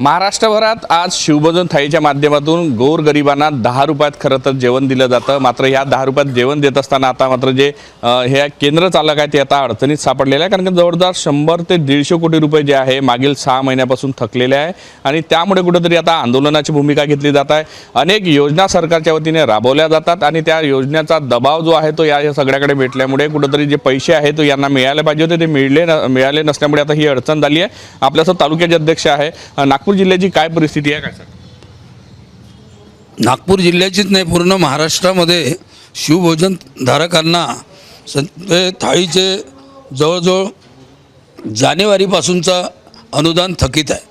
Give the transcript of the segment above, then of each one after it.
महाराष्ट्रभरात आज शिवभोजन थाळीच्या माध्यमातून गोरगरिबांना दहा रुपयात खरं तर जेवण दिलं जातं. मात्र या दहा रुपयात जेवण देत असताना आता मात्र जे हे केंद्र चालक आहे ते आता अडचणीत सापडलेले आहे कारण की जवळजवळ शंभर ते दीडशे कोटी रुपये जे आहे मागील सहा महिन्यापासून थकलेले आहे. आणि त्यामुळे कुठेतरी आता आंदोलनाची भूमिका घेतली जात आहे. अनेक योजना सरकारच्या वतीने राबवल्या जातात आणि त्या योजनेचा दबाव जो आहे तो या या सगळ्याकडे भेटल्यामुळे कुठेतरी जे पैसे आहेत तो यांना मिळायला पाहिजे होते. ते मिळले न- मिळाले नसल्यामुळे आता ही अडचण झाली आहे. आपल्यासोबत तालुक्याचे अध्यक्ष आहे नागपूर नागपूर जिल्ह्याची काय परिस्थिती आहे काय सर नागपूर जिल्ह्याचीच नाही पूर्ण महाराष्ट्रामध्ये शिवभोजन धारकांना संत थाळीचे जवळजवळ जानेवारीपासूनचा अनुदान थकीत आहे.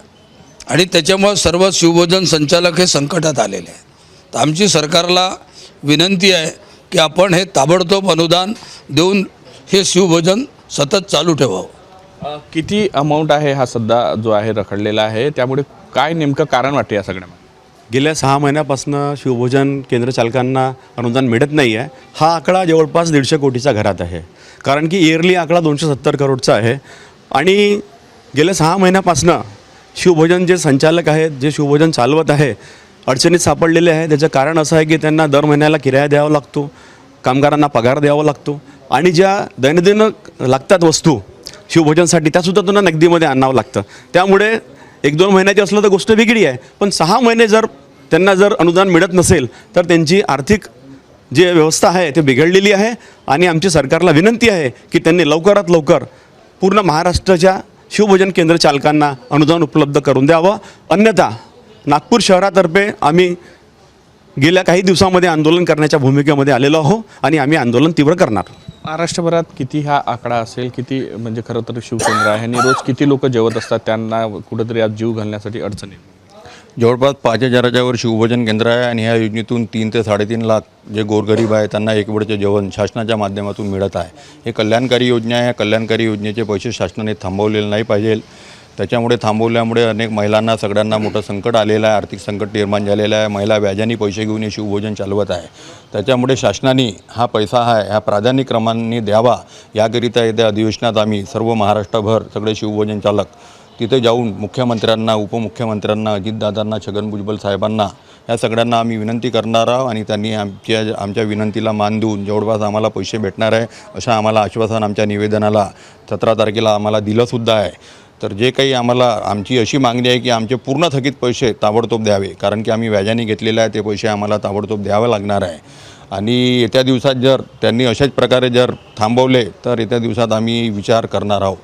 आणि त्याच्यामुळं सर्व शिवभोजन संचालक हे संकटात आलेले आहेत. तर आमची सरकारला विनंती आहे की आपण हे ताबडतोब अनुदान देऊन हे शिवभोजन सतत चालू ठेवावं. किती अमाऊंट आहे हा सध्या जो आहे रखडलेला आहे? त्यामुळे काय नेमकं कारण वाटते या सगळ्यामध्ये? गेल्या सहा महिन्यापासून शिवभोजन केंद्र चालकांना अनुदान मिळत नाही आहे. हा आकडा जवळपास दीडशे कोटीच्या घरात आहे. कारण की इयरली आकडा दोनशे सत्तर करोडचा आहे. आणि गेल्या सहा महिन्यापासनं शिवभोजन जे संचालक आहेत जे शिवभोजन चालवत आहे अडचणीत सापडलेले आहे. त्याचं कारण असं आहे की त्यांना दर महिन्याला किराया द्यावा लागतो कामगारांना पगार द्यावा लागतो. आणि ज्या दैनंदिन लागतात वस्तू शिवभोजनसाठी त्यासुद्धा त्यांना नगदीमध्ये आणावं लागतं. त्यामुळे एक दोन महिन्याची असलं तर गोष्ट वेगळी आहे. पण सहा महिने जर त्यांना जर अनुदान मिळत नसेल तर त्यांची आर्थिक जी व्यवस्था आहे ती बिघडलेली आहे. आणि आमची सरकारला विनंती आहे की त्यांनी लवकरात लवकर पूर्ण महाराष्ट्राच्या शिवभोजन केंद्र चालकांना अनुदान उपलब्ध करून द्यावं. अन्यथा नागपूर शहरातर्फे आम्ही गेल्या काही दिवसामध्ये आंदोलन करण्याच्या भूमिकेमध्ये आलेलो आहो आणि आम्ही आंदोलन तीव्र करणार. महाराष्ट्रभरात किती हा आकडा असेल किती म्हणजे खरं तर शिवकेंद्र आहे आणि रोज किती लोक जेवत असतात त्यांना कुठेतरी आज जीव घालण्यासाठी अडचण येईल जवळपास पाच हजाराच्या वर शिवभोजन केंद्र आहे आणि ह्या योजनेतून तीन ते साडेतीन लाख जे गोरगरीब आहे त्यांना एक वेळचे जेवण शासनाच्या माध्यमातून मिळत आहे. हे कल्याणकारी योजना आहे. या कल्याणकारी योजनेचे पैसे शासनाने थांबवलेले नाही पाहिजे. त्याच्यामुळे थांबवल्यामुळे अनेक महिलांना सगळ्यांना मोठं संकट आलेलं आहे आर्थिक संकट निर्माण झालेलं आहे. महिला व्याजाने पैसे घेऊन हे शिवभोजन चालवत आहे. त्याच्यामुळे शासनाने हा पैसा हा ह्या प्राधान्यक्रमांनी द्यावा. याकरिता येत्या अधिवेशनात आम्ही सर्व महाराष्ट्रभर सगळे शिवभोजन चालक तिथे जाऊन मुख्यमंत्र्यांना उपमुख्यमंत्र्यांना अजितदादांना छगन भुजबल साहेबांना या सगळ्यांना आम्ही विनंती करणार आहोत आणि त्यांनी आमच्या आमच्या विनंतीला मान देऊन जवळपास आम्हाला पैसे भेटणार आहे असं आम्हाला आश्वासन आमच्या निवेदनाला सतरा तारखेला आम्हाला दिलंसुद्धा आहे. तर जे काही आम्हाला आमची अशी मागणी आहे की आमचे पूर्ण थकीत पैसे ताबडतोब द्यावे कारण की आम्ही व्याजाने घेतलेले आहे ते पैसे आम्हाला ताबडतोब द्यावे लागणार आहे. आणि येत्या दिवसात जर त्यांनी अशाच प्रकारे जर थांबवले तर येत्या दिवसात आम्ही विचार करणार आहोत.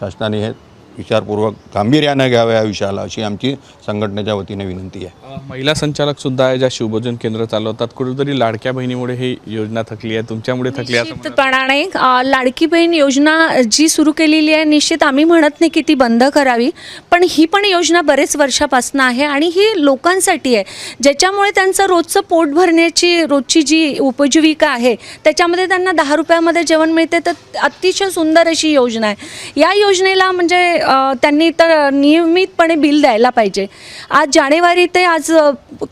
शासनाने हे विचारपूर्वक गांभीर्यानं घ्यावं या विषयाला अशी आमची संघटनेच्या वतीने विनंती आहे. महिला संचालक सुद्धा आहे ज्या शिवभोजन केंद्र चालवतात. कुठेतरी लाडक्या बहिणीमुळे ही योजना थकली आहे. तुमच्यामुळे थकली आहे असं. निश्चितपणाने अ, लाडकी बहीण योजना जी सुरू केलेली आहे निश्चित आम्ही म्हणत नाही की ती बंद करावी पण ही पण योजना बरेच वर्षापासून आहे आणि ही लोकांसाठी आहे. ज्याच्यामुळे त्यांचं रोजचं पोट भरण्याची रोजची जी उपजीविका आहे त्याच्यामध्ये त्यांना दहा रुपयामध्ये जेवण मिळते तर अतिशय सुंदर अशी योजना आहे. या योजनेला म्हणजे त्यांनी तर नियमितपणे बिल द्यायला पाहिजे. आज जानेवारी ते आज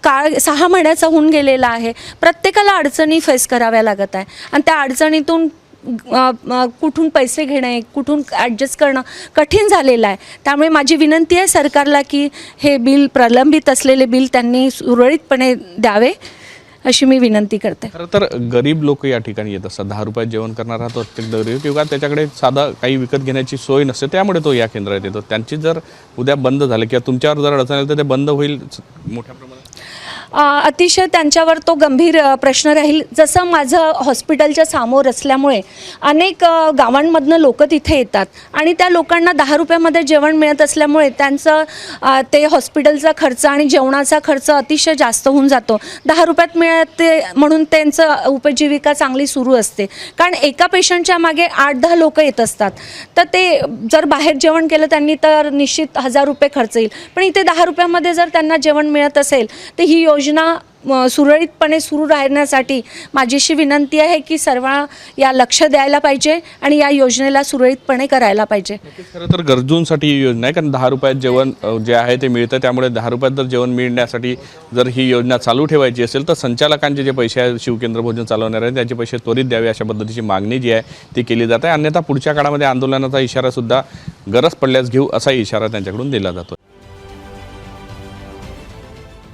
काळ सहा महिन्याचा होऊन गेलेला आहे. प्रत्येकाला अडचणी फेस कराव्या लागत आहे. आणि त्या अडचणीतून कुठून पैसे घेणे कुठून ॲडजस्ट करणं कठीण झालेलं आहे. त्यामुळे माझी विनंती आहे सरकारला की हे बिल प्रलंबित असलेले बिल त्यांनी सुरळीतपणे द्यावे. अशी मी विनंती करते. खरं तर गरीब लोक या ठिकाणी येत असतात. दहा रुपयात जेवण करणारा तो प्रत्येक गरीब किंवा त्याच्याकडे साधा काही विकत घेण्याची सोय नसते त्यामुळे तो या केंद्रात येतो. त्यांची जर उद्या बंद झालं किंवा तुमच्यावर जर अडचण आली तर ते बंद होईल मोठ्या प्रमाणात? अतिशय त्यांच्यावर तो गंभीर प्रश्न राहील. जसं माझं हॉस्पिटलच्या समोर असल्यामुळे अनेक गावांमधनं लोक तिथे येतात आणि त्या लोकांना दहा रुपयामध्ये जेवण मिळत असल्यामुळे त्यांचं ते हॉस्पिटलचा खर्च आणि जेवणाचा खर्च अतिशय जास्त होऊन जातो. दहा रुपयात मिळते म्हणून त्यांचं उपजीविका चांगली सुरू असते. कारण एका पेशंटच्या मागे आठ दहा लोक येत असतात. तर ते जर बाहेर जेवण केलं त्यांनी तर निश्चित हजार रुपये खर्च येईल. पण इथे दहा रुपयामध्ये जर त्यांना जेवण मिळत असेल तर ही योजना योजना सुरळीतपणे सुरू राहण्यासाठी माझी अशी विनंती आहे की सर्व या लक्ष द्यायला पाहिजे आणि या योजनेला सुरळीतपणे करायला पाहिजे. खरं तर गरजूंसाठी ही योजना आहे कारण दहा रुपयात जेवण जे आहे ते मिळतं त्यामुळे दहा रुपयात जर जेवण मिळण्यासाठी जर ही योजना चालू ठेवायची असेल तर संचालकांचे जे पैसे आहेत शिवकेंद्र भोजन चालवणार आहेत त्याचे पैसे त्वरित द्यावे अशा पद्धतीची मागणी जी आहे ती केली जात. आहे अन्यथा पुढच्या काळामध्ये आंदोलनाचा इशारासुद्धा गरज पडल्यास घेऊ असा इशारा त्यांच्याकडून दिला जातो.